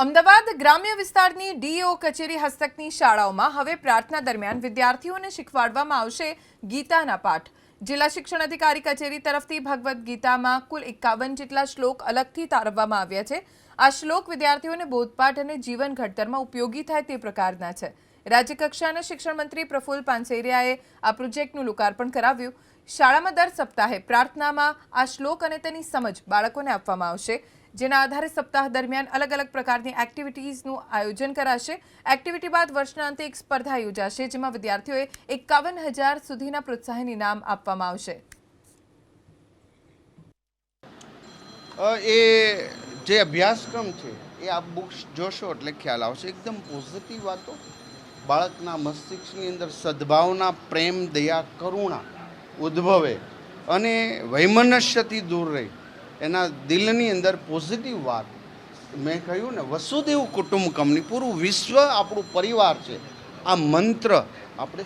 અમદાવાદ ગ્રામ્ય વિસ્તારની ડીઓ કચેરી હસ્તકની શાળાઓમાં હવે પ્રાર્થના દરમિયાન વિદ્યાર્થીઓને શીખવાડવામાં આવશે ગીતાના પાઠ. જિલ્લા શિક્ષણ અધિકારી કચેરી તરફથી ભગવદ્ ગીતામાં કુલ એકાવન જેટલા શ્લોક અલગથી તારવવામાં આવ્યા છે. આ શ્લોક વિદ્યાર્થીઓને બોધપાઠ અને જીવન ઘડતરમાં ઉપયોગી થાય તે પ્રકારના છે. રાજ્યકક્ષાના શિક્ષણ મંત્રી પ્રફુલ્લ પાનસેરિયાએ આ પ્રોજેક્ટનું લોકાર્પણ કરાવ્યું. શાળામાં દર સપ્તાહે પ્રાર્થનામાં આ શ્લોક અને તેની સમજ બાળકોને આપવામાં આવશે. જેના આધારે સપ્તાહ દરમિયાન અલગ અલગ પ્રકારની એક્ટિવિટીઝનું આયોજન કરાશે. એક્ટિવિટી બાદ વર્ષના અંતે એક સ્પર્ધા યોજાશે, જેમાં વિદ્યાર્થીઓએ એકાવન હજાર સુધીના પ્રોત્સાહન ઇનામ આપવામાં આવશે. એ જે અભ્યાસક્રમ છે, એ આ બુક્સ જોશો એટલે ખ્યાલ આવશે. એકદમ પોઝિટિવ વાતો. બાળકના મસ્તિષ્કની અંદર સદભાવના, પ્રેમ, દયા, કરુણા ઉદ્ભવે અને વૈમનસ્યથી દૂર રહી. એના દિલની અંદર પોઝિટિવ વાત. મેં કહ્યું ને, વસુદેવ કુટુંબકમની પૂરું વિશ્વ આપણું પરિવાર છે. આ મંત્ર આપણે